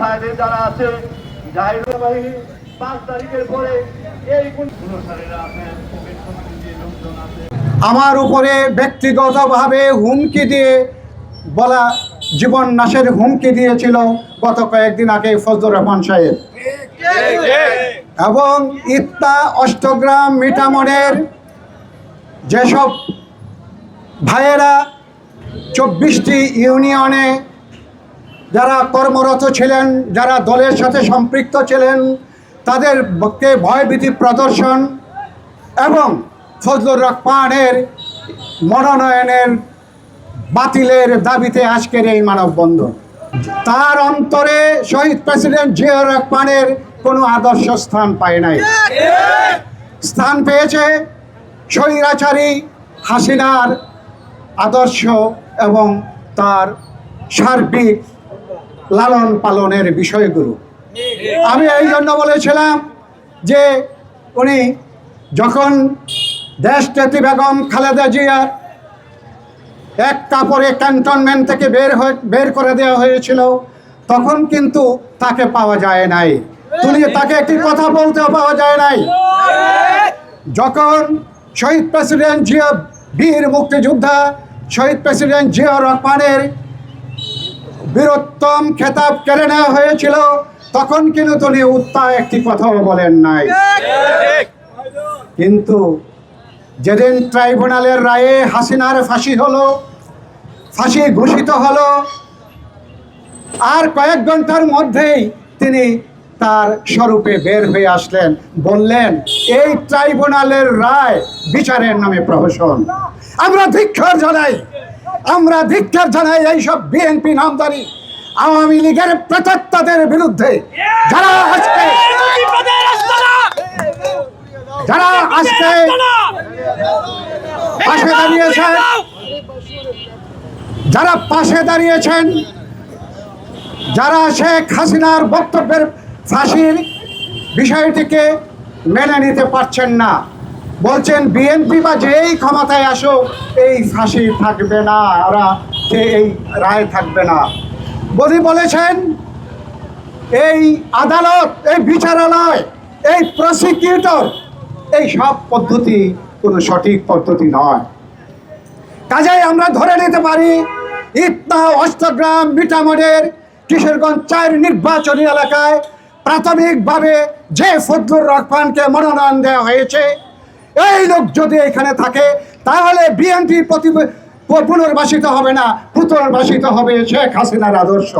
সাইডে যারা আছে পাঁচ তারিখের পরে এই আমার উপরে ব্যক্তিগতভাবে হুমকি দিয়ে বলা জীবন নাশের হুমকি দিয়েছিল গত কয়েকদিন আগে ফজলুর রহমান সাহেব। এবং ইত্তা অষ্টগ্রাম মিটামনের যেসব ভাইয়েরা চব্বিশটি ইউনিয়নে যারা কর্মরত ছিলেন, যারা দলের সাথে সম্পৃক্ত ছিলেন, তাদের পক্ষে ভয়ভীতি প্রদর্শন এবং ফজলুর রহমানের মনোনয়নের বাতিলের দাবিতে আজকের এই মানববন্ধন। তার অন্তরে শহীদ প্রেসিডেন্ট জিয়াউর রহমানের কোনো আদর্শ স্থান পায় নাই। স্থান পেয়েছে স্বৈরাচারী হাসিনার আদর্শ এবং তার সার্বিক লালন পালনের বিষয়গুলো। আমি এই জন্য বলেছিলাম যে উনি যখন দেশ দেশনেত্রী বেগম খালেদা জিয়ার এক কাপড়ে ক্যান্টনমেন্ট থেকে বের হয়ে বের করে দেওয়া হয়েছিল, তখন কিন্তু তাকে পাওয়া যায় নাই। তুমি তাকে একটি কথা বলতেও পাওয়া যায় নাই। যখন শহীদ প্রেসিডেন্ট জিয়া বীর মুক্তিযোদ্ধা শহীদ প্রেসিডেন্ট জিয়া রহমানের বীরোত্তম খেতাব কেড়ে নেওয়া হয়েছিল। তখন কিন্তু তিনি উত্তা একটি কথাও বলেন নাই। কিন্তু যেদিন ট্রাইব্যুনালের রায়ে হাসিনার ফাঁসি হলো, ফাঁসি ঘোষিত হলো, আর কয়েক ঘণ্টার মধ্যেই তিনি তার স্বরূপে বের হয়ে আসলেন, বললেন, এই ট্রাইব্যুনালের রায় বিচারের নামে প্রহসন। আমরা ধিক্ষার জানাই। আমরা ধিক্ষার জানাই এইসব বিএনপি নামদারি আওয়ামী লীগের প্রচেতাদের বিরুদ্ধে। যারা আজকে যারা আজকে পাশে দাঁড়িয়েছেন যারা পাশে দাঁড়িয়েছেন, যারা শেখ হাসিনার বক্তব্যের ফাঁসির বিষয়টিকে মেনে নিতে পারছেন না। বলছেন, বিএনপি বা যেই ক্ষমতায় আসো এই ফাঁসি থাকবে না, ওরা এই রায় থাকবে না। বলি বলেছেন, এই আদালত, এই বিচারালয়, এই প্রসিকিউটর এই সব পদ্ধতি কোনো সঠিক পদ্ধতি নয়। কাজেই আমরা ধরে নিতে পারি ইত্তা অষ্টগ্রাম মিটামনের কিশোরগঞ্জ চার নির্বাচনী এলাকায় প্রাথমিকভাবে যে ফজলুর রহমানকে মনোনয়ন দেওয়া হয়েছে এই লোক যদি এখানে থাকে, তাহলে বিএনপি প্রতি পুনর্বাসিত হবে না, পুনর্বাসিত হবে শেখ হাসিনার আদর্শ।